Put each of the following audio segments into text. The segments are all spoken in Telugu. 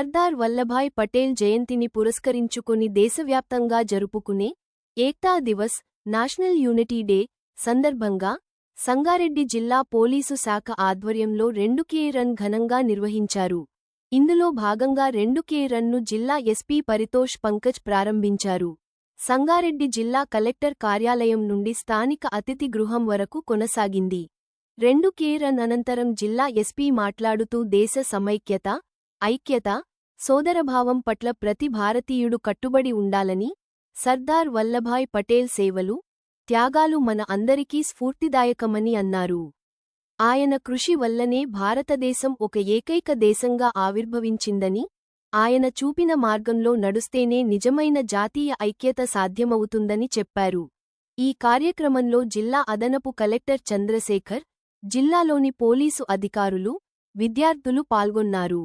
సర్దార్ వల్లభాయ్ పటేల్ జయంతిని పురస్కరించుకుని దేశవ్యాప్తంగా జరుపుకునే Ekta Divas national unity day సందర్భంగా సంగారెడ్డి జిల్లా పోలీసు శాఖ ఆధ్వర్యంలో రెండు కే రన్ ఘనంగా నిర్వహించారు. ఇందులో భాగంగా రెండు కే రన్ను జిల్లా ఎస్పీ పరితోష్ పంకజ్ ప్రారంభించారు. సంగారెడ్డి జిల్లా కలెక్టర్ కార్యాలయం నుండి స్థానిక అతిథి గృహం వరకు కొనసాగింది. రెండు కే రన్ అనంతరం జిల్లా ఎస్పీ మాట్లాడుతూ దేశ సమైక్యత ఐక్యత సోదరభావం పట్ల ప్రతి భారతీయుడు కట్టుబడి ఉండాలని సర్దార్ వల్లభాయ్ పటేల్ సేవలు త్యాగాలు మన అందరికీ స్ఫూర్తిదాయకమని అన్నారు. ఆయన కృషి వల్లనే భారతదేశం ఒక ఏకైక దేశంగా ఆవిర్భవించిందని ఆయన చూపిన మార్గంలో నడుస్తేనే నిజమైన జాతీయ ఐక్యత సాధ్యమవుతుందని చెప్పారు. ఈ కార్యక్రమంలో జిల్లా అదనపు కలెక్టర్ చంద్రశేఖర్ జిల్లాలోని పోలీసు అధికారులు విద్యార్థులు పాల్గొన్నారు.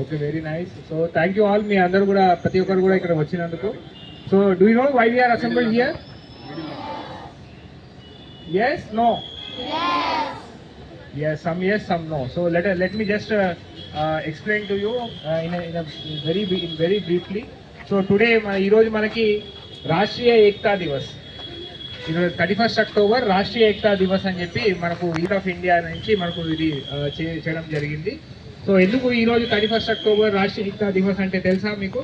Okay very nice so thank you all మీ అందరూ కూడా ప్రతి ఒక్కరు కూడా ఇక్కడ వచ్చినందుకు. So do you know why we are assembly here yes no yes some yes some no so let let me just explain to you in in very in very briefly so today ఈరోజు మనకి రాష్ట్రీయ ఏక్తా దివస్. ఈరోజు thirty first October Rashtriya Ekta Divas అని చెప్పి మనకు లీడ్ ఆఫ్ ఇండియా నుంచి మనకు ఇది చే- చేయడం జరిగింది. సో ఎందుకు ఈ రోజు thirty first October Rashtriya Ekta Divas అంటే తెలుసా మీకు?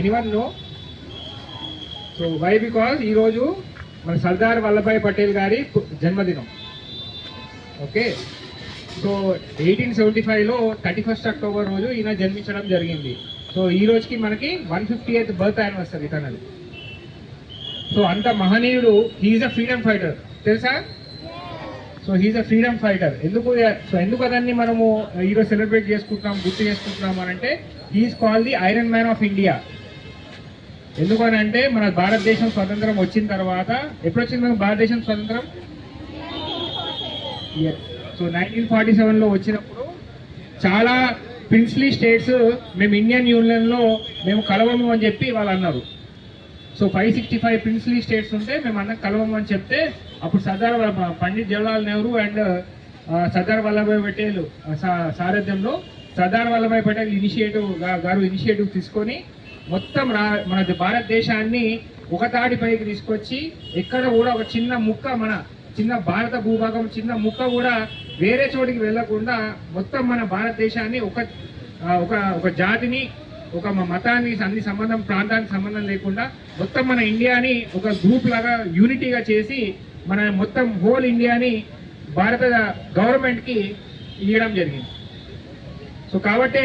Anyone no so why because ఈరోజు మన సర్దార్ వల్లభాయ్ పటేల్ గారి జన్మదినం. ఓకే సో ఎయిటీన్ సెవెంటీ ఫైవ్లో థర్టీ ఫస్ట్ అక్టోబర్ రోజు ఈయన జన్మించడం జరిగింది. సో ఈ రోజుకి మనకి one fifty eighth birth anniversary తనది. సో అంత మహనీయుడు he is a freedom fighter తెలుసా? So he's a freedom fighter ఎందుకు సో ఎందుకు అదాన్ని మనము uh, ఈరోజు సెలబ్రేట్ చేసుకుంటున్నాం గుర్తు చేసుకుంటున్నాం అని అంటే he is call the iron man of India ఎందుకు అని అంటే మన భారతదేశం స్వతంత్రం వచ్చిన తర్వాత ఎప్పుడు వచ్చింది మన భారతదేశం స్వతంత్రం? సో నైన్టీన్ ఫార్టీ సెవెన్లో వచ్చినప్పుడు చాలా ప్రిన్స్లీ స్టేట్స్ మేము ఇండియన్ యూనియన్లో మేము కలవము అని చెప్పి వాళ్ళు అన్నారు. So five sixty five princely states ఉంటే మేము అన్న కలవము అని చెప్తే అప్పుడు సర్దార్ వ- పండిత్ జవహర్లాల్ నెహ్రూ అండ్ సర్దార్ వల్లభాయ్ పటేల్ సా- సారథ్యంలో సర్దార్ వల్లభాయ్ పటేల్ ఇనిషియేటివ్ గారు ఇనిషియేటివ్ తీసుకొని మొత్తం రా మన భారతదేశాన్ని ఒక తాటిపైకి తీసుకొచ్చి ఎక్కడ కూడా ఒక చిన్న ముక్క మన చిన్న భారత భూభాగం చిన్న ముక్క కూడా వేరే చోటికి వెళ్ళకుండా మొత్తం మన భారతదేశాన్ని ఒక ఒక ఒక జాతిని ఒక మతాన్ని అన్ని సంబంధం ప్రాంతానికి సంబంధం లేకుండా మొత్తం మన ఇండియాని ఒక గ్రూప్ లాగా యూనిటీగా చేసి మన మొత్తం హోల్ ఇండియాని భారత గవర్నమెంట్కి ఇవ్వడం జరిగింది. సో కాబట్టి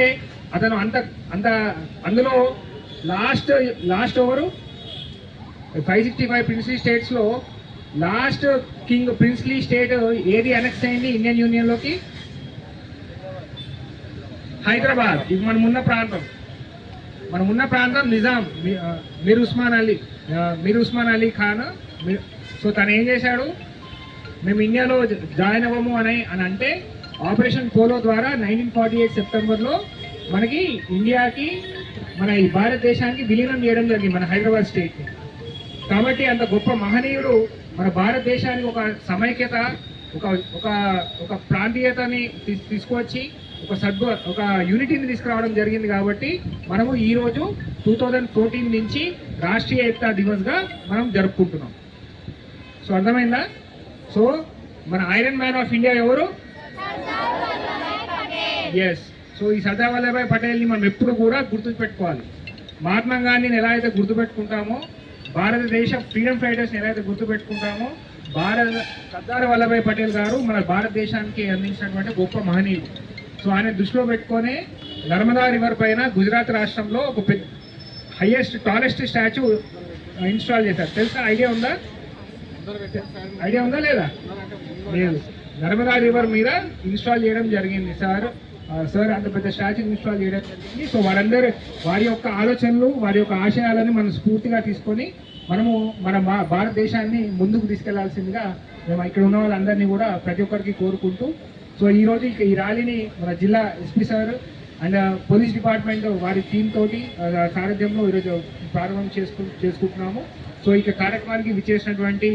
అతను అంత అంత అందులో last last over five sixty five princely స్టేట్స్లో లాస్ట్ కింగ్ ప్రిన్స్లీ స్టేట్ ఏది అనెక్స్ అయింది ఇండియన్ యూనియన్లోకి హైదరాబాద్. ఇది మనం ఉన్న ప్రాంతం. మనం ఉన్న ప్రాంతం నిజాం. మీర్ ఉస్మాన్ అలీ మీర్ ఉస్మాన్ అలీ ఖాన్ సో తను ఏం చేశాడు? మేము ఇండియాలో జాయిన్ అవ్వము అని అని అంటే ఆపరేషన్ పోలో ద్వారా నైన్టీన్ ఫార్టీ ఎయిట్ సెప్టెంబర్లో మనకి ఇండియాకి మన ఈ భారతదేశానికి విలీనం చేయడం జరిగింది మన హైదరాబాద్ స్టేట్ని కాబట్టి అంత గొప్ప మహనీయుడు మన భారతదేశానికి ఒక సమైక్యత ఒక ఒక ఒక ప్రాంతీయతని తీసుకొచ్చి తీసుకువచ్చి ఒక సద్గు ఒక యూనిటీని తీసుకురావడం జరిగింది కాబట్టి మనము ఈరోజు టూ థౌజండ్ ఫోర్టీన్ నుంచి రాష్ట్రీయ ఏకతా దివస్గా మనం జరుపుకుంటున్నాం. సో అర్థమైందా? సో మన ఐరన్ మ్యాన్ ఆఫ్ ఇండియా ఎవరు? ఎస్ సో ఈ సర్దార్ వల్లభాయ్ పటేల్ని మనం ఎప్పుడు కూడా గుర్తు పెట్టుకోవాలి మహాత్మా గాంధీని ఎలా అయితే గుర్తుపెట్టుకుంటామో భారతదేశ ఫ్రీడమ్ ఫైటర్స్ని ఎలా అయితే గుర్తుపెట్టుకుంటామో భారత సర్దార్ వల్లభాయ్ పటేల్ గారు మన భారతదేశానికి అందించినటువంటి గొప్ప మహనీయుడు. సో ఆయన దృష్టిలో పెట్టుకొని నర్మదా రివర్ పైన గుజరాత్ రాష్ట్రంలో ఒక పెద్ద హైయెస్ట్ టాలెస్ట్ స్టాచ్యూ ఇన్స్టాల్ చేశారు. తెలుసా? ఐడియా ఉందా? ఐడియా ఉందా లేదా? లేదు. నర్మదా రివర్ మీద ఇన్స్టాల్ చేయడం జరిగింది సార్. సార్ అంత పెద్ద స్టాచ్యూ ఇన్స్టాల్ చేయడం జరిగింది. సో వారందరూ వారి యొక్క ఆలోచనలు వారి యొక్క ఆశయాలను మనం స్ఫూర్తిగా తీసుకొని మనము మన భారతదేశాన్ని ముందుకు తీసుకెళ్ళాల్సిందిగా మేము ఇక్కడ ఉన్న వాళ్ళందరినీ కూడా ప్రతి ఒక్కరికి కోరుకుంటూ సో ఈ రోజు ఇక ఈ ర్యాలీని మన జిల్లా SP sir and police department వారి టీమ్ తోటి సారథ్యంలో ఈరోజు ప్రారంభం చేసుకు చేసుకుంటున్నాము. సో ఇక కార్యక్రమానికి విచ్చేసినటువంటి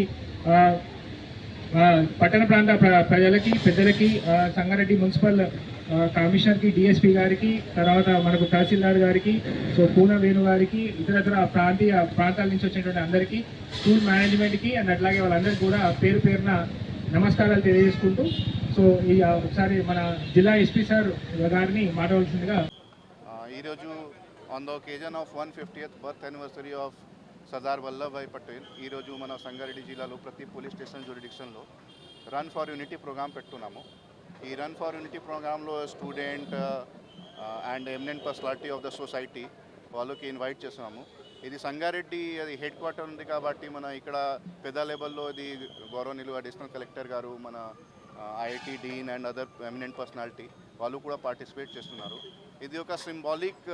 పట్టణ ప్రాంత ప్ర- ప్రజలకి పెద్దలకి సంగారెడ్డి మున్సిపల్ కమిషనర్కి డిఎస్పీ గారికి తర్వాత మనకు తహసీల్దార్ గారికి సో పూన వేణు గారికి ఇతరతర ప్రాంతీయ ప్రాంతాల నుంచి వచ్చినటువంటి అందరికీ స్కూల్ మేనేజ్మెంట్కి అండ్ అట్లాగే వాళ్ళందరికీ కూడా పేరు పేరున నమస్కారాలు తెలియజేసుకుంటూ సో ఈ ఒకసారి మన జిల్లా ఎస్పీ సార్ గారిని మాట్లాడాల్సిందిగా ఈరోజు on the occasion of one fiftieth birth anniversary of Sardar Vallabhbhai Patel ఈరోజు మన సంగారెడ్డి జిల్లాలో ప్రతి పోలీస్ స్టేషన్ జ్యూరిడిక్షన్లో రన్ ఫర్ యూనిటీ ప్రోగ్రాం పెట్టున్నాము. ఈ రన్ ఫర్ యూనిటీ ప్రోగ్రాంలో student and eminent personality of the society వాళ్ళకి ఇన్వైట్ చేస్తున్నాము. ఇది సంగారెడ్డి అది హెడ్ క్వార్టర్ ఉంది కాబట్టి మన ఇక్కడ పెద్ద లెవెల్లో ఇది గౌరవనీయులు అడిషనల్ కలెక్టర్ గారు మన IIT dean and other eminent personality వాళ్ళు కూడా పార్టిసిపేట్ చేస్తున్నారు. ఇది ఒక సింబాలిక్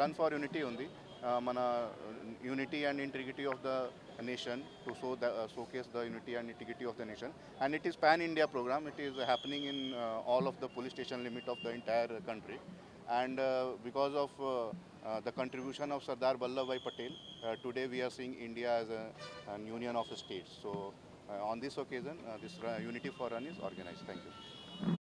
రన్ ఫర్ యూనిటీ ఉంది. Uh, mana uh, unity and integrity of the nation to show the, uh, showcase the unity and integrity of the nation. And it is pan india program. It is happening in uh, all of the police station limit of the entire country. And uh, because of uh, uh, the contribution of sardar vallabhbhai patel uh, today we are seeing india as a, an union of states. So uh, on this occasion uh, this uh, unity for run is organized. Thank you.